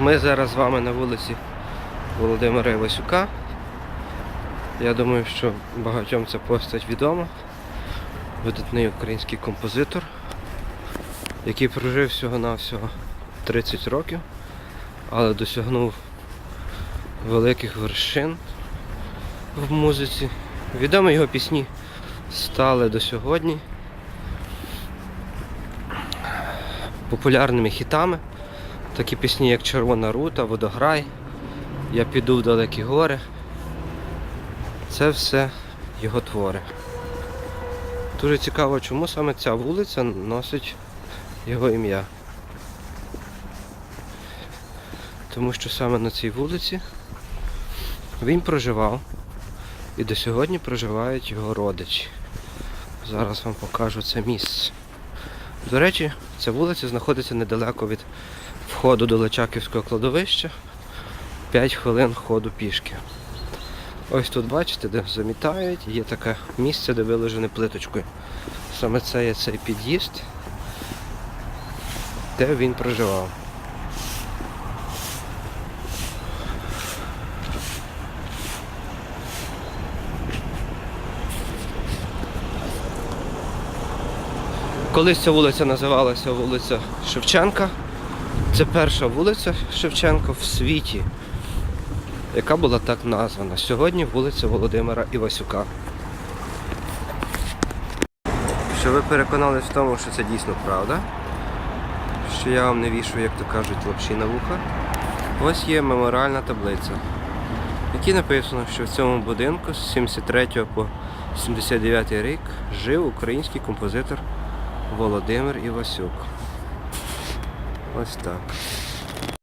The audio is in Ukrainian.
Ми зараз з вами на вулиці Володимира Івасюка. Я думаю, що багатьом ця постать відома. Видатний український композитор, який прожив всього-навсього 30 років, але досягнув великих вершин в музиці. Відомі його пісні стали до сьогодні популярними хітами. Такі пісні, як Червона рута, Водограй, Я піду в далекі гори. Це все його твори. Дуже цікаво, чому саме ця вулиця носить його ім'я. Тому що саме на цій вулиці він проживав і до сьогодні проживають його родичі. Зараз вам покажу це місце. До речі, ця вулиця знаходиться недалеко від входу до Личаківського кладовища. 5 хвилин ходу пішки. Ось тут бачите, де замітають, є таке місце, де виложене плиточкою. Саме це є цей під'їзд, де він проживав. Колись ця вулиця називалася вулиця Шевченка. Це перша вулиця Шевченка в світі, яка була так названа. Сьогодні вулиця Володимира Івасюка. Що ви переконались в тому, що це дійсно правда? Що я вам не вішую, як то кажуть, лапші на вуха. Ось є меморіальна таблиця, в якій написано, що в цьому будинку з 73 по 79 рік жив український композитор Володимир Івасюк. Ось так.